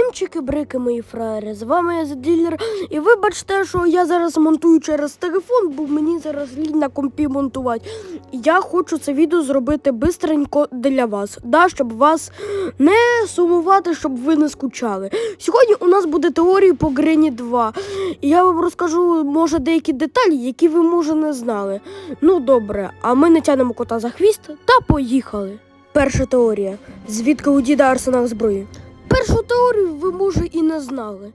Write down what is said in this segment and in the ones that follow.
Всім чики-брики, мої фраєри, з вами я Заділер. І вибачте, що я зараз монтую через телефон, бо мені зараз лінь на компі монтувати. Я хочу це відео зробити бистренько для вас, да, щоб вас не сумувати, щоб ви не скучали. Сьогодні у нас буде теорія по Грені 2. І я вам розкажу, може, деякі деталі, які ви, може, не знали. Ну, добре, а ми не тянемо кота за хвіст та поїхали. Перша теорія. Звідки у діда арсенал зброї? Першу теорію ви, може, і не знали.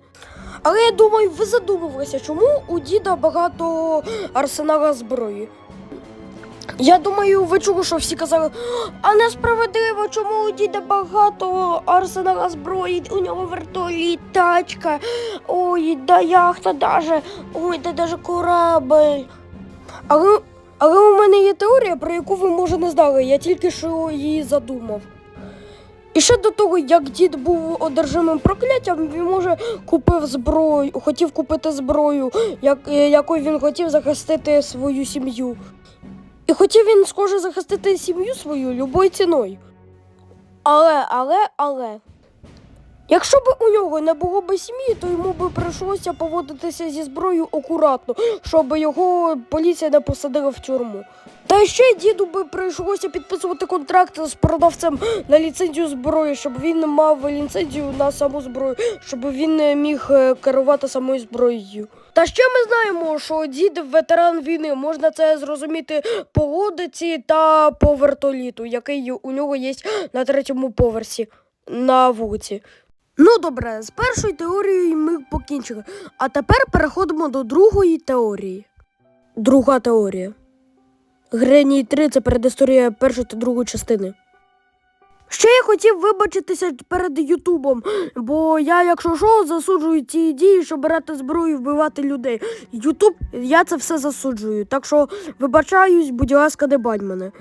Але я думаю, ви задумувалися, чому у діда багато арсенала зброї. Я думаю, ви чули, що всі казали, а несправедливо, чому у діда багато арсенала зброї, у нього вертоліт, тачка, ой, да яхта даже, ой, да даже корабль. Але, але у мене є теорія, про яку ви може не знали, я тільки що її задумав. І ще до того, як дід був одержимим прокляттям, він може купив зброю, хотів купити зброю, як, е, якою він хотів захистити свою сім'ю. І хотів він, схоже, захистити сім'ю свою любою ціною. Але, але, але. Якщо б у нього не було б сім'ї, то йому би прийшлося поводитися зі зброєю акуратно, щоб його поліція не посадила в тюрму. Та ще діду би прийшлося підписувати контракт з продавцем на ліцензію зброї, щоб він мав ліцензію на саму зброю, щоб він міг е, керувати самою зброєю. Та ще ми знаємо, що дід ветеран війни, можна це зрозуміти по лодиці та по вертоліту, який у нього є на третьому поверсі на вулиці. Ну добре, з першою теорією ми покінчили. А тепер переходимо до другої теорії. Друга теорія. Греній 3 це передісторія першої та другої частини. Ще я хотів вибачитися перед Ютубом, бо я, якщо що, засуджую ці дії, щоб брати зброю і вбивати людей. Ютуб, я це все засуджую. Так що вибачаюсь, будь ласка, не бань мене.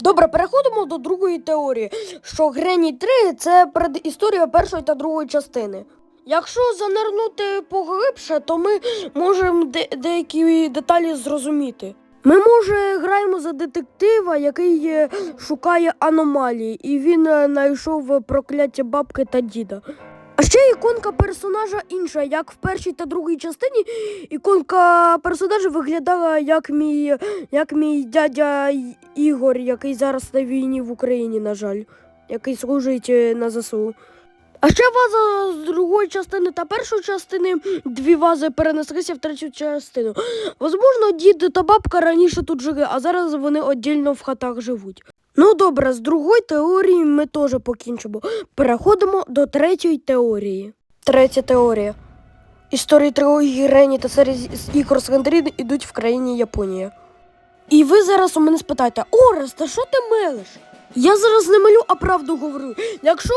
Добре, переходимо до другої теорії, що Грені 3 це передісторія першої та другої частини. Якщо занирнути поглибше, то ми можемо де- деякі деталі зрозуміти. Ми, може, граємо за детектива, який е, шукає аномалії, і він е, знайшов прокляття бабки та діда. А ще іконка персонажа інша, як в першій та другій частині. Іконка персонажа виглядала як мій, як мій дядя Ігор, який зараз на війні в Україні, на жаль, який служить е, на ЗСУ. А ще ваза з другої частини та першої частини дві вази перенеслися в третю частину. Возможно, дід та бабка раніше тут жили, а зараз вони віддільно в хатах живуть. Ну добре, з другої теорії ми теж покінчимо. Переходимо до третьої теорії. Третя теорія. Історії трилогії Рені та серії з ігор Слендерін ідуть в країні Японія. І ви зараз у мене спитаєте, Орес, та що ти мелиш? Я зараз не милю, а правду говорю. Якщо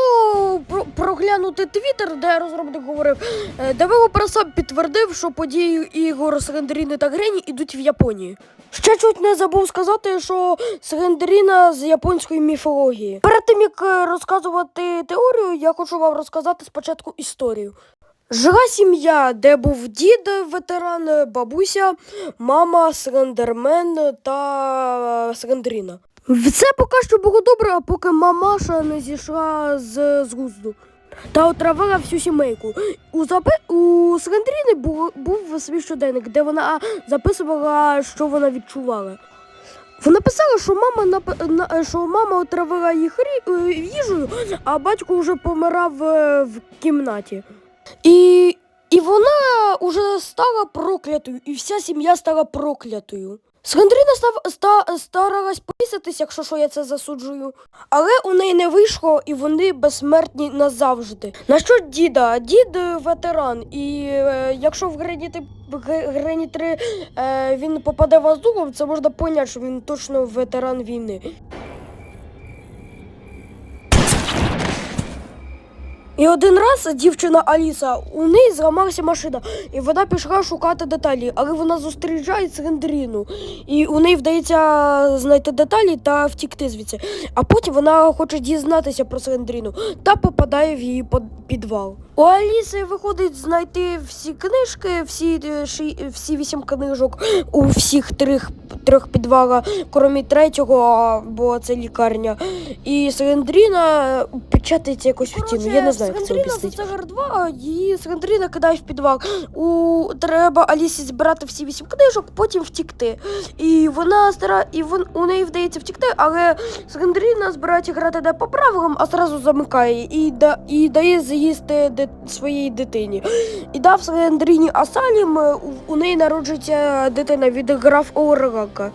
про- проглянути твіттер, де розробник говорив, е, девелопер сам підтвердив, що події ігор Слендеріни та Грені йдуть в Японії. Ще чуть не забув сказати, що Слендеріна з японської міфології. Перед тим як е, розказувати теорію, я хочу вам розказати спочатку історію. Жила сім'я, де був дід ветеран, бабуся, мама, слендермен та Слендеріна. Все поки що було добре, поки мамаша не зійшла з, з глузду та отравила всю сімейку. У, запи... у Слендеріни був, був свій щоденник, де вона записувала, що вона відчувала. Вона писала, що мама нап... на... що мама отравила їх рі... е, їжею, а батько вже помирав е, в кімнаті. І, і вона вже стала проклятою, і вся сім'я стала проклятою. Слендерина став, ста, старалась повіситись, якщо що я це засуджую. Але у неї не вийшло, і вони безсмертні назавжди. На що діда? Дід е, ветеран, і е, якщо в Грені, ти- Грені 3 е, він попаде в азулом, це можна поняти, що він точно ветеран війни. І один раз дівчина Аліса, у неї зламалася машина, і вона пішла шукати деталі, але вона зустрічає Слендеріну. І у неї вдається знайти деталі та втікти звідси. А потім вона хоче дізнатися про Слендеріну та попадає в її підвал. У Аліси виходить знайти всі книжки, всі, е, всі вісім книжок у всіх трьох, трьох підвалах, крім третього, бо це лікарня. І Слендеріна під печатається якось в тіну. Я не знаю, як це об'яснити. Це Гар 2, її Сандріна кидає в підвал. У треба Алісі збирати всі вісім книжок, потім втікти. І вона стара, і вон у неї вдається втікти, але Сандріна збирається грати не по правилам, а зразу замикає і, да, і дає заїсти де, своїй дитині. І дав Сандріні Асалім, е, у, у неї народжується дитина від граф Оргака.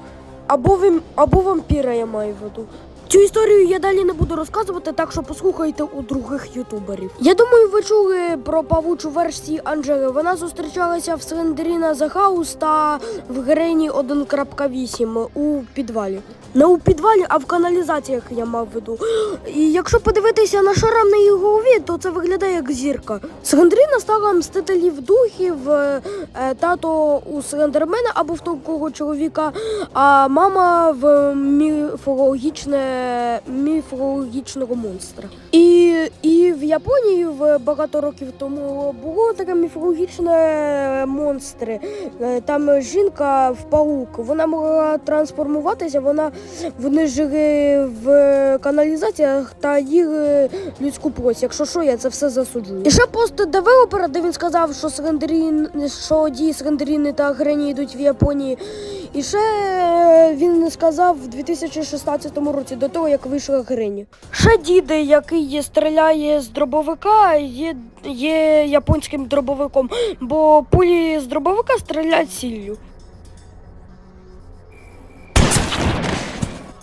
Або, він, або вампіра я маю в виду. Цю історію я далі не буду розказувати, так що послухайте у других ютуберів. Я думаю, ви чули про павучу версію Анджели. Вона зустрічалася в Слендеріна The House та в Грені 1.8 у підвалі. Не у підвалі, а в каналізаціях я мав виду. І якщо подивитися на шрам на її голові, то це виглядає як зірка. Слендеріна стала мстителів духів, е, е, тато у Слендермена або в того чоловіка, а мама в міфологічне міфологічного монстра. І, в Японії в багато років тому було таке міфологічне монстри. Е, Там жінка в паук, вона могла трансформуватися, вона вони жили в каналізаціях та їли людську плоть. Якщо що, я це все засуджую. І ще пост девелопера, де він сказав, що Слендерін, що дії Слендеріни та Грені йдуть в Японії. І ще е, він сказав в 2016 році, до того як вийшла Грині. Ще діди, який стріляє з дробовика, є, є японським дробовиком, бо пулі з дробовика стріляють сіллю.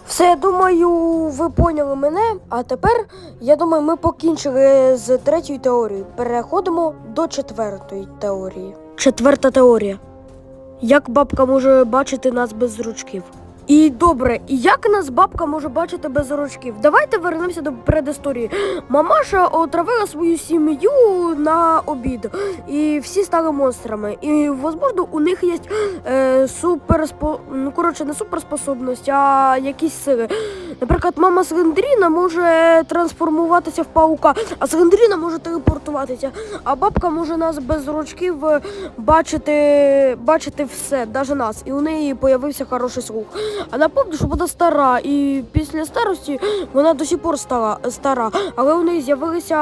Все, я думаю, ви поняли мене. А тепер, я думаю, ми покінчили з третьою теорією. Переходимо до четвертої теорії. Четверта теорія. Як бабка може бачити нас без ручків? І добре, і як нас бабка може бачити без ручків? Давайте вернемося до предісторії. Мамаша отравила свою сім'ю на обід, і всі стали монстрами. І, можливо, у них є е, суперспо... ну, коротше, не суперспособності, а якісь сили. Наприклад, мама Слендріна може трансформуватися в паука, а Слендріна може телепортуватися, а бабка може нас без ручків е, бачити, бачити все, навіть нас. І у неї появився хороший слух. А напомню, що вона стара, і після старості вона до сих пор стара, стара, але у неї з'явилися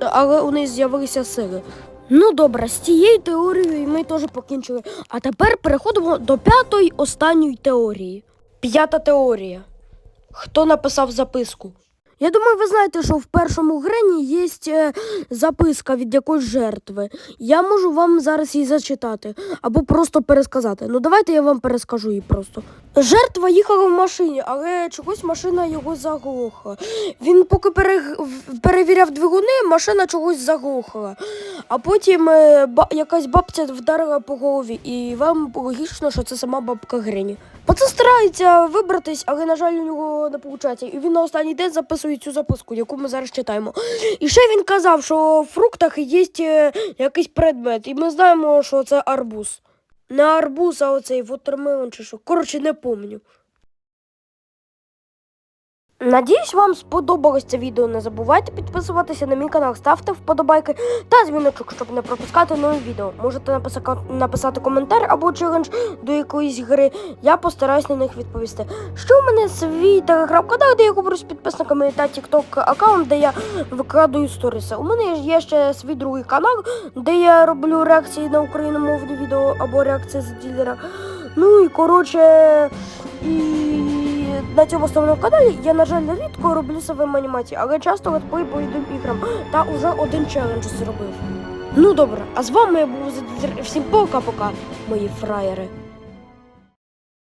але у неї з'явилися сили. Ну добре, з цією теорією ми теж покінчили. А тепер переходимо до п'ятої останньої теорії. П'ята теорія. Хто написав записку? Я думаю, ви знаєте, що в першому грені є е, записка від якоїсь жертви. Я можу вам зараз її зачитати або просто пересказати. Ну давайте я вам перескажу її просто. Жертва їхала в машині, але чогось машина його заглохла. Він поки перег... перевіряв двигуни, машина чогось заглохла. А потім е, ба... якась бабця вдарила по голові, і вам логічно, що це сама бабка Грені. Пацан старається вибратись, але, на жаль, у нього не виходить. І він на останній день записує цю записку, яку ми зараз читаємо. І ще він казав, що в фруктах є е, якийсь предмет, і ми знаємо, що це арбуз. Не арбуз, а оцей вотермелон чи що. Коротше, не помню. Надіюсь, вам сподобалось це відео. Не забувайте підписуватися на мій канал, ставте вподобайки та дзвіночок, щоб не пропускати нові відео. Можете написати, написати коментар або челендж до якоїсь гри. Я постараюсь на них відповісти. Що в мене свій телеграм-канал, де я говорю підписниками та тікток аккаунт, де я викладаю сторіси. У мене є ще свій другий канал, де я роблю реакції на україномовні відео або реакції з ділера. Ну і коротше. І на цьому основному каналі я, на жаль, рідко роблю себе анімації, але часто летплей по відео іграм та уже один челендж зробив. Ну добре, а з вами я був. Всім пока-пока, мої фраєри.